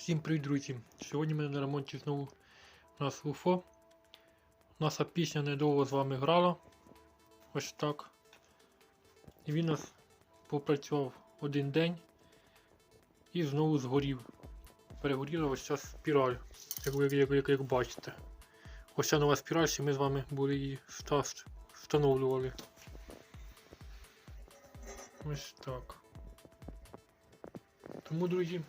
Всім привіт, друзі! Сьогодні ми на ремонті знову у нас УФО. Наша пісня недовго з вами грала. Ось так. І він у нас попрацював один день і знову згорів. Перегоріла ось ця спіраль, як, ви- як, як, як бачите. Ось ця нова спіраль, що ми з вами були її встановлювали. Ось так. Тому, друзі,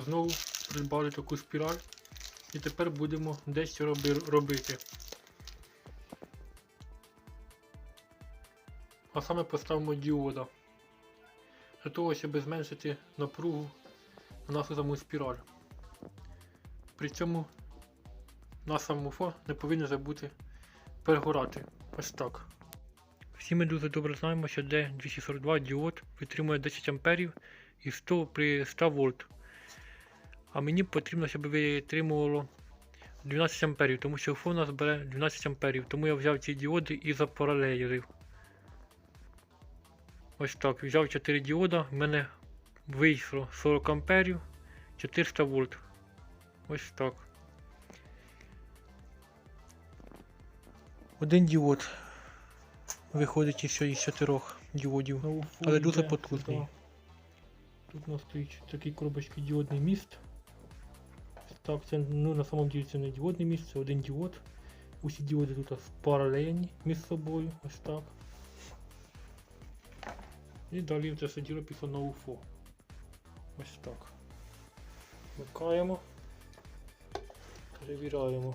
знову придбали таку спіраль і тепер будемо роби, робити. А саме поставимо діода. Для того, щоб зменшити напругу на нашу саму спіраль. При цьому наша муфа не повинна забути перегорати. Ось так. Всі ми дуже добре знаємо, що D242 діод витримує 10 амперів і 100 при 100 вольт. А мені потрібно, щоб витримувало 12 амперів, тому що фон у нас бере 12 амперів. Тому я взяв ці діоди і запаралелив. Ось так. Взяв 4 діода, в мене вийшло 40 амперів, 400 вольт. Ось так. Один діод виходить із із чотирьох діодів. Але дуже потужний. Тут у нас стоїть такий коробочки діодний міст. Так, це ну, на самом деле це не діодний міст, це один діод. Усі діоди тут паралельні між собою, ось так. І далі це все діло пішло на UFO. Ось так. Вмикаємо. Перевіряємо.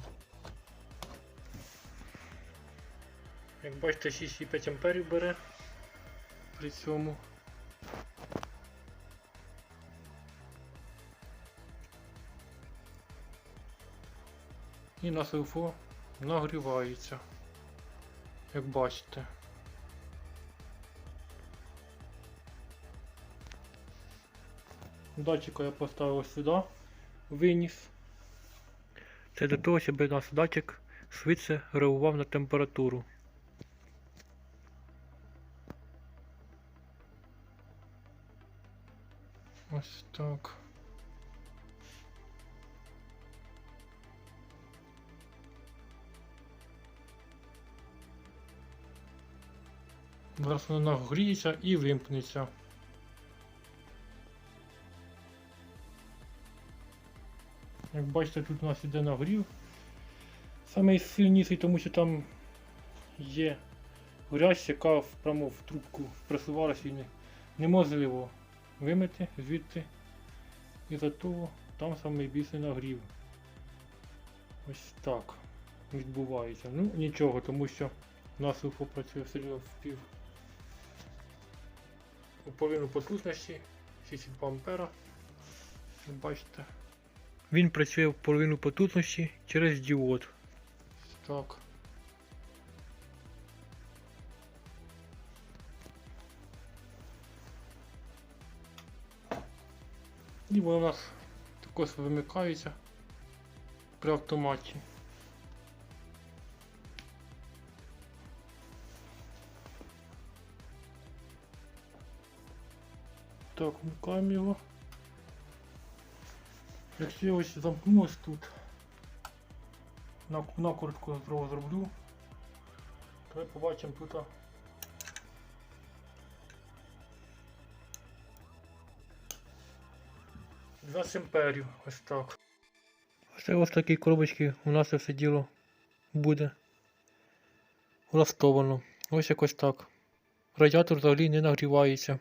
Як бачите, 6,5 амперів бере при цьому. І наше УФО нагрівається, як бачите. Датчика я поставив сюди, виніс. Це для того, щоб наш датчик швидше реагував на температуру. Ось так. Зараз вона нагріється і вимкнеться. Як бачите, тут у нас іде нагрів. Самий сильніший, тому що там є грязь, яка прямо в трубку присувалася і не, неможливо вимити звідти. І за того там найбільший нагрів. Ось так відбувається. Ну нічого, тому що у нас УФО працює все в пів. Половину потужності 62 ампера. Бачите. Він працює в половину потужності через діод. Так. І воно у нас також вимикається при автоматі. Так, вмикаємо його. Якщо я ось замкнусь тут, на, накрутку знову зроблю, то побачимо тут. а, 20 амперів, ось так. Це ось такі коробочки у нас все діло буде влаштовано. Ось якось так. Радіатор взагалі не нагрівається.